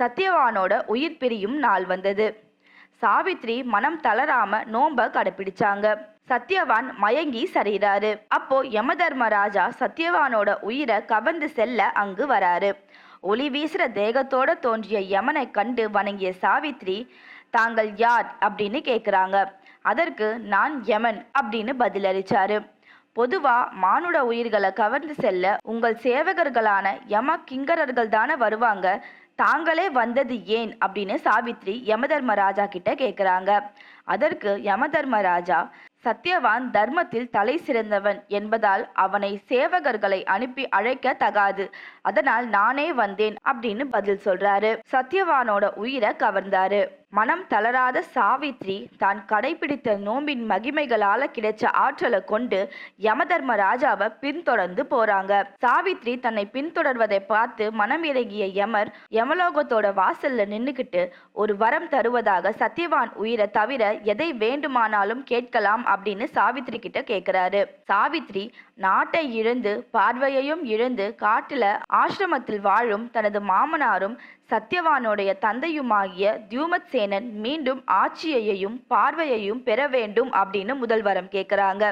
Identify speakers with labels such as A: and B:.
A: சத்யவானோட உயிர் பிரியும் நாள் வந்தது. சாவித்ரி மனம் தளராம நோம்ப கடைப்பிடிச்சாங்க. சத்யவான் மயங்கி சரிறாரு அப்போ யமதர்மராஜா சத்யவானோட உயிரை கவர்ந்து செல்ல அங்கு வராரு. ஒளி வீசுற தேகத்தோட தோன்றிய யமனை கண்டு வணங்கிய சாவித்ரி தாங்கள் யார்? அப்படின்னு கேக்குறாங்க. அதற்கு நான் யமன் அப்படின்னு பதிலளிச்சாரு. பொதுவா மானுட உயிர்களை கவர்ந்து செல்ல உங்கள் சேவகர்களான யம கிங்கரர்கள் தானே வருவாங்க. தாங்களே வந்தது ஏன்? அப்படின்னு சாவித்ரி யமதர்மராஜா கிட்ட கேக்குறாங்க. அதற்கு யமதர்மராஜா சத்யவான் தர்மத்தில் தலை சிறந்தவன் என்பதால் அவனை சேவகர்களை அனுப்பி அழைக்க தகாது. அதனால் நானே வந்தேன் அப்படின்னு பதில் சொல்றாரு. சத்யவானோட உயிரை கவர்ந்தாரு. மனம் தளராத சாவித்ரி தான் கடைபிடித்த நோம்பின் மகிமைகளால கிடைச்ச ஆற்றலை கொண்டு யமதர்ம ராஜாவை பின்தொடர்ந்து போறாங்க. சாவித்ரி தன்னை பின்தொடர்வதை பார்த்து மனம் இறங்கிய யமர் யமலோகத்தோட வாசல்ல நின்னுக்கிட்டு ஒரு வரம் தருவதாக சத்யவான் உயிரை தவிர எதை வேண்டுமானாலும் கேட்கலாம் அப்படின்னு சாவித்ரி கிட்ட கேக்குறாரு. சாவித்ரி நாட்டை இழந்து பார்வையையும் இழந்து காட்டுல ஆசிரமத்தில் வாழும் தனது மாமனாரும் சத்யவானுடைய தந்தையுமாகிய தியூமத் சேனன் மீண்டும் ஆட்சியையும் பார்வையையும் பெற வேண்டும் அப்படின்னு முதல்வரம் கேட்கறாங்க